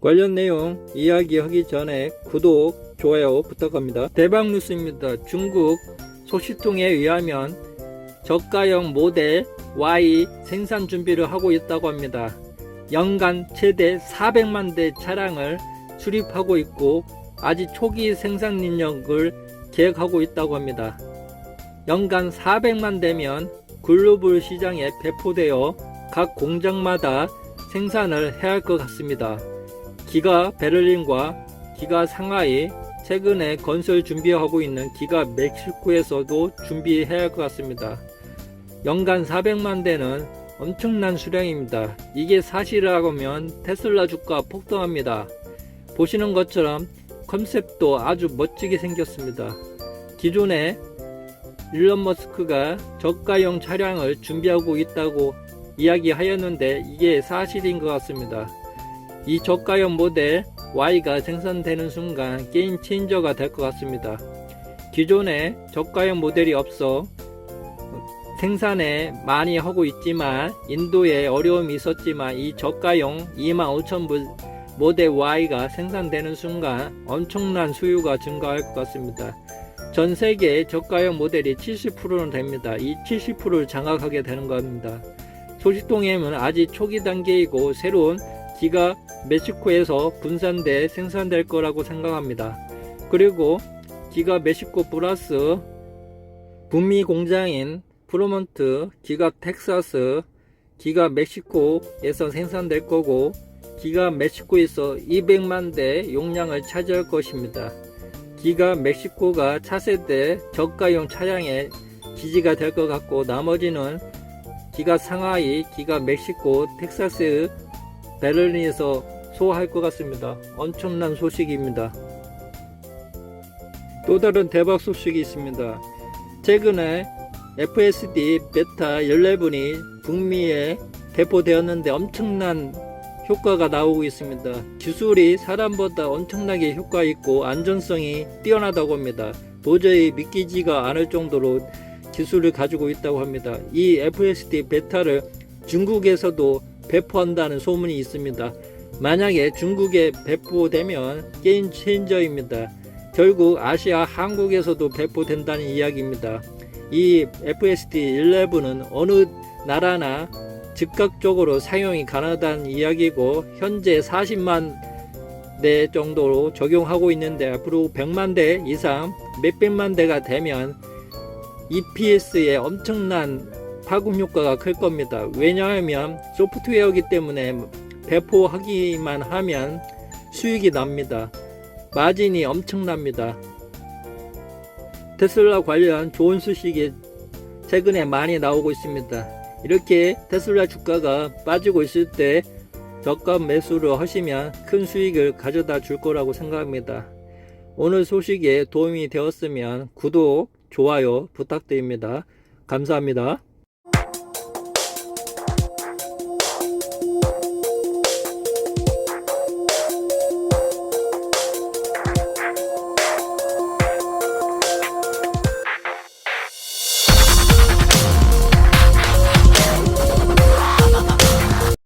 관련 내용 이야기하기 전에 구독, 좋아요 부탁합니다. 대박 뉴스입니다. 중국 소식통에 의하면 저가형 모델 Y 생산 준비를 하고 있다고 합니다. 연간 최대 400만 대 차량을 수립하고 있고 아직 초기 생산 능력을 계획하고 있다고 합니다. 연간 400만 대면 글로벌 시장에 배포되어 각 공장마다 생산을 해야 할 것 같습니다. 기가 베를린과 기가 상하이 최근에 건설 준비하고 있는 기가 멕시코에서도 준비해야 할 것 같습니다. 연간 400만 대는 엄청난 수량입니다. 이게 사실이라고 하면 테슬라 주가 폭등합니다. 보시는 것처럼 컨셉도 아주 멋지게 생겼습니다. 기존에 일론 머스크가 저가형 차량을 준비하고 있다고 이야기하였는데 이게 사실인 것 같습니다. 이 저가형 모델 Y가 생산되는 순간 게임 체인저가 될 것 같습니다. 기존에 저가형 모델이 없어 생산에 많이 하고 있지만 인도에 어려움이 있었지만 이 저가형 25,000불 모델 Y가 생산되는 순간 엄청난 수요가 증가할 것 같습니다. 전 세계 저가형 모델이 70%는 됩니다. 이 70%를 장악하게 되는 겁니다. 소식통에는 아직 초기 단계이고 새로운 기가 멕시코에서 분산돼 생산될 거라고 생각합니다. 그리고 기가 멕시코 플러스 북미 공장인 프로먼트, 기가 텍사스, 기가 멕시코에서 생산될 거고 기가 멕시코에서 200만 대 용량을 차지할 것입니다. 기가 멕시코가 차세대 저가용 차량의 기지가 될 것 같고 나머지는 기가 상하이, 기가 멕시코, 텍사스, 베를린에서 소화할 것 같습니다. 엄청난 소식입니다. 또 다른 대박 소식이 있습니다. 최근에 FSD 베타 11이 북미에 배포되었는데 엄청난 효과가 나오고 있습니다. 기술이 사람보다 엄청나게 효과 있고 안전성이 뛰어나다고 합니다. 도저히 믿기지가 않을 정도로 기술을 가지고 있다고 합니다. 이 FSD 베타를 중국에서도 배포한다는 소문이 있습니다. 만약에 중국에 배포되면 게임 체인저입니다. 결국 아시아 한국에서도 배포된다는 이야기입니다. 이 FSD 11은 어느 나라나 즉각적으로 사용이 가능하다는 이야기고 현재 40만 대 정도로 적용하고 있는데 앞으로 100만 대 이상 몇백만 대가 되면 EPS에 엄청난 파급 효과가 클 겁니다. 왜냐하면 소프트웨어이기 때문에 배포하기만 하면 수익이 납니다. 마진이 엄청납니다. 테슬라 관련 좋은 소식이 최근에 많이 나오고 있습니다. 이렇게 테슬라 주가가 빠지고 있을 때 저가 매수를 하시면 큰 수익을 가져다 줄 거라고 생각합니다. 오늘 소식에 도움이 되었으면 구독, 좋아요 부탁드립니다. 감사합니다.